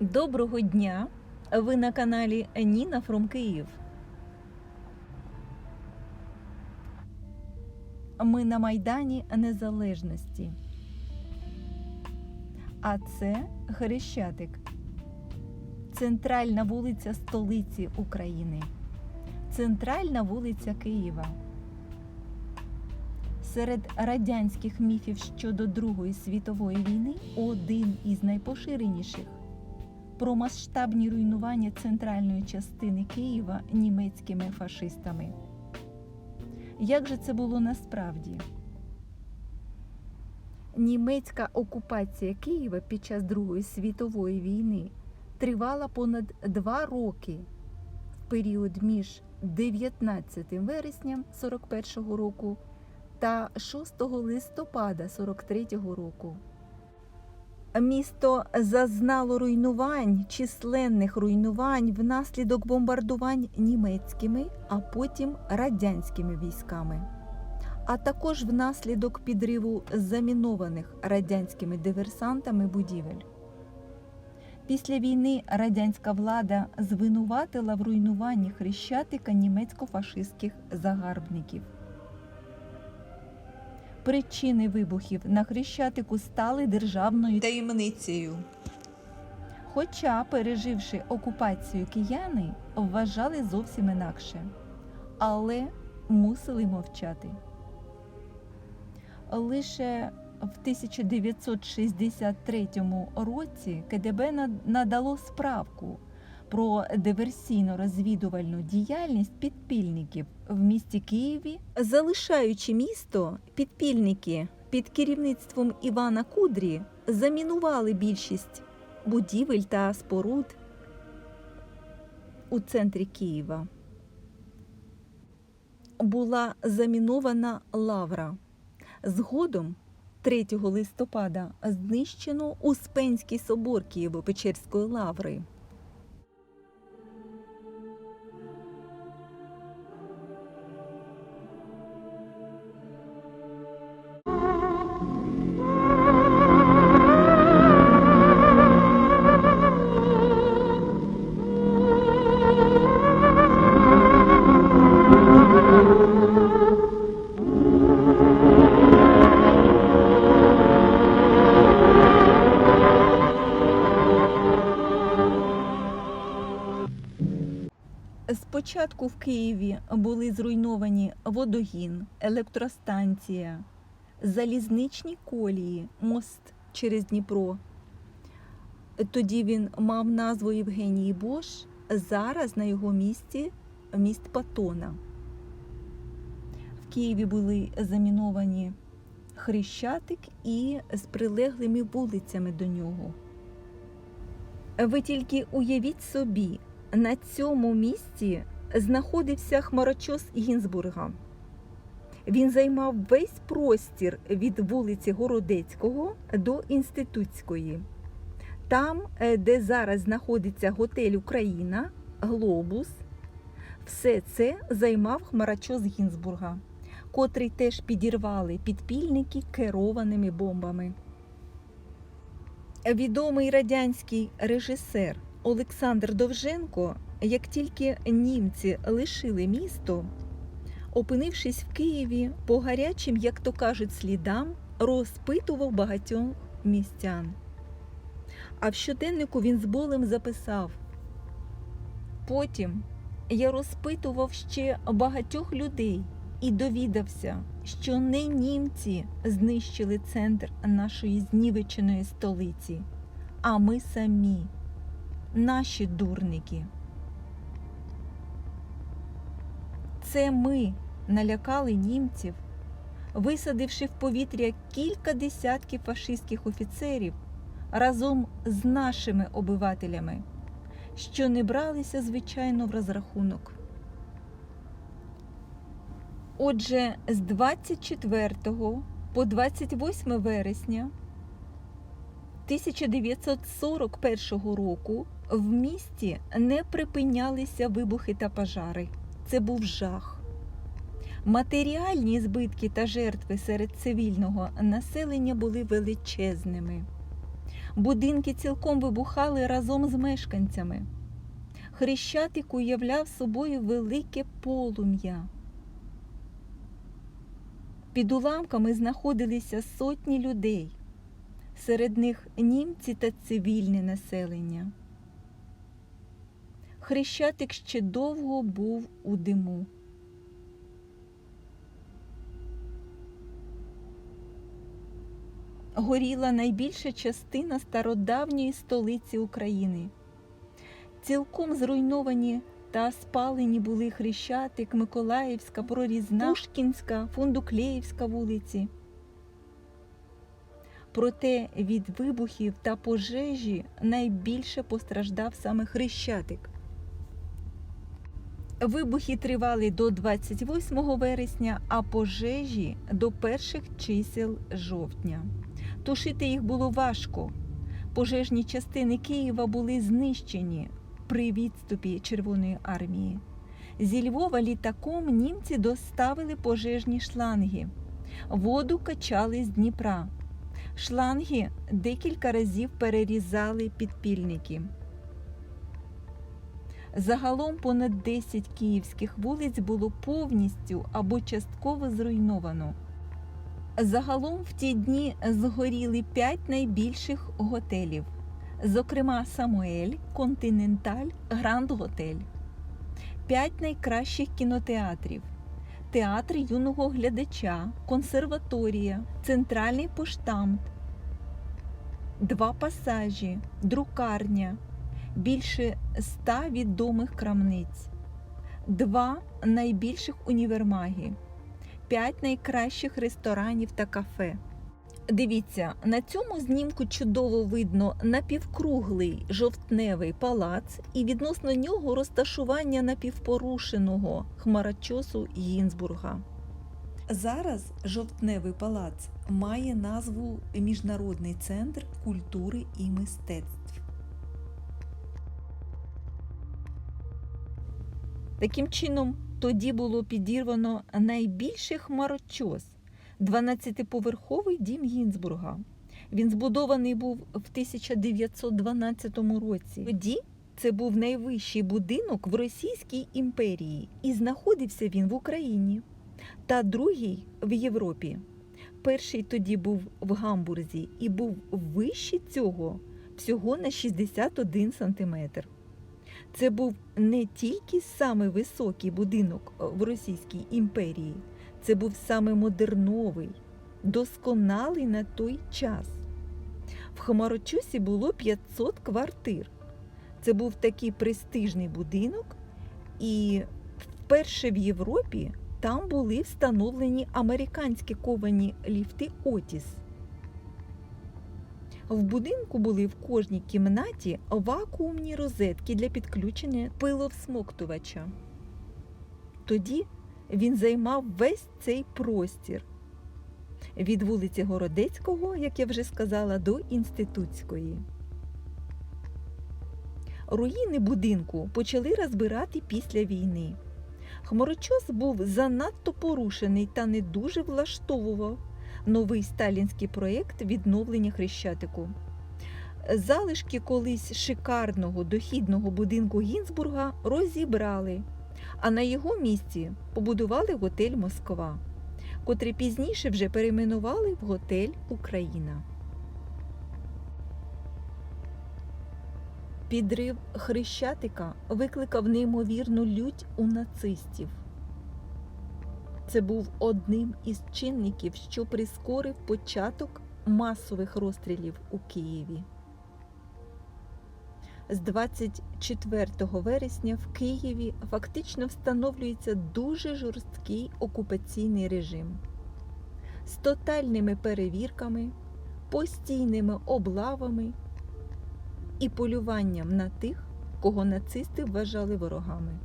Доброго дня! Ви на каналі Ніна Фром Київ. Ми на Майдані Незалежності. А це Хрещатик. Центральна вулиця столиці України. Центральна вулиця Києва. Серед радянських міфів щодо Другої світової війни один із найпоширеніших про масштабні руйнування центральної частини Києва німецькими фашистами. Як же це було насправді? Німецька окупація Києва під час Другої світової війни тривала понад два роки в період між 19 вересням 41 року та 6 листопада 43 року. Місто зазнало руйнувань, численних руйнувань внаслідок бомбардувань німецькими, а потім радянськими військами, а також внаслідок підриву замінованих радянськими диверсантами будівель. Після війни радянська влада звинуватила в руйнуванні хрещатика німецько-фашистських загарбників. Причини вибухів на хрещатику стали державною таємницею. Хоча, переживши окупацію кияни, вважали зовсім інакше, але мусили мовчати. Лише в 1963 році КДБ надало справку про диверсійно-розвідувальну діяльність підпільників в місті Києві, залишаючи місто, підпільники під керівництвом Івана Кудрі замінували більшість будівель та споруд у центрі Києва. Була замінована лавра. Згодом 3 листопада знищено Успенський собор Києво-Печерської лаври. Спочатку в Києві були зруйновані водогін, електростанція, залізничні колії, мост через Дніпро. Тоді він мав назву Євгеній Бош. Зараз на його місці міст Патона. В Києві були заміновані Хрещатик і з прилеглими вулицями до нього. Ви тільки уявіть собі, на цьому місці знаходився хмарочос Гінзбурга. Він займав весь простір від вулиці Городецького до Інститутської. Там, е, де зараз знаходиться готель Україна, Глобус, все це займав хмарочос Гінзбурга, котрий теж підірвали підпільники керованими бомбами. Відомий радянський режисер Олександр Довженко, як тільки німці лишили місто, опинившись в Києві по гарячим, як то кажуть, слідам, розпитував багатьох містян. А в щоденнику він з болем записав. Потім я розпитував ще багатьох людей і довідався, що не німці знищили центр нашої знівеченої столиці, а ми самі наші дурники. Це ми налякали німців, висадивши в повітря кілька десятків фашистських офіцерів разом з нашими обивателями, що не бралися, звичайно, в розрахунок. Отже, з 24 по 28 вересня 1941 року в місті не припинялися вибухи та пожари. Це був жах. Матеріальні збитки та жертви серед цивільного населення були величезними. Будинки цілком вибухали разом з мешканцями. Хрещатик уявляв собою велике полум'я. Під уламками знаходилися сотні людей, серед них німці та цивільне населення. Хрещатик ще довго був у диму. Горіла найбільша частина стародавньої столиці України. Цілком зруйновані та спалені були Хрещатик, Миколаївська, Прорізна, Пушкінська, Фундуклеївська вулиці. Проте від вибухів та пожежі найбільше постраждав саме Хрещатик. Вибухи тривали до 28 вересня, а пожежі до перших чисел жовтня. Тушити їх було важко. Пожежні частини Києва були знищені при відступі Червоної армії. Зі Львова літаком німці доставили пожежні шланги. Воду качали з Дніпра. Шланги декілька разів перерізали підпільники. Загалом понад 10 київських вулиць було повністю або частково зруйновано. Загалом в ті дні згоріли 5 найбільших готелів, зокрема Самуель, Континенталь, Гранд Готель, 5 найкращих кінотеатрів, театр юного глядача, консерваторія, центральний поштамт, два пасажі, друкарня, більше ста відомих крамниць, два найбільших універмаги. П'ять найкращих ресторанів та кафе. Дивіться, на цьому знімку чудово видно напівкруглий жовтневий палац і відносно нього розташування напівпорушеного хмарочосу Гінзбурга. Зараз жовтневий палац має назву Міжнародний центр культури і мистецтв. Таким чином, тоді було підірвано найбільший хмарочос 12-поверховий дім Гінзбурга. Він збудований був в 1912 році. Тоді це був найвищий будинок в Російській імперії, і знаходився він в Україні, та другий в Європі. Перший тоді був в Гамбурзі і був вищий цього всього на 61 сантиметр. Це був не тільки самий високий будинок в Російській імперії, це був саме модерновий, досконалий на той час. В Хмарочосі було 500 квартир. Це був такий престижний будинок, і вперше в Європі там були встановлені американські ковані ліфти Отіс. В будинку були в кожній кімнаті вакуумні розетки для підключення пиловсмоктувача. Тоді він займав весь цей простір від вулиці Городецького, як я вже сказала, до Інститутської. Руїни будинку почали розбирати після війни. Хмарочос був занадто порушений та не дуже влаштовував новий сталінський проєкт відновлення Хрещатику. Залишки колись шикарного дохідного будинку Гінзбурга розібрали, а на його місці побудували готель Москва, котрий пізніше вже перейменували в готель Україна. Підрив Хрещатика викликав неймовірну лють у нацистів. Це був одним із чинників, що прискорив початок масових розстрілів у Києві. З 24 вересня в Києві фактично встановлюється дуже жорсткий окупаційний режим з тотальними перевірками, постійними облавами і полюванням на тих, кого нацисти вважали ворогами.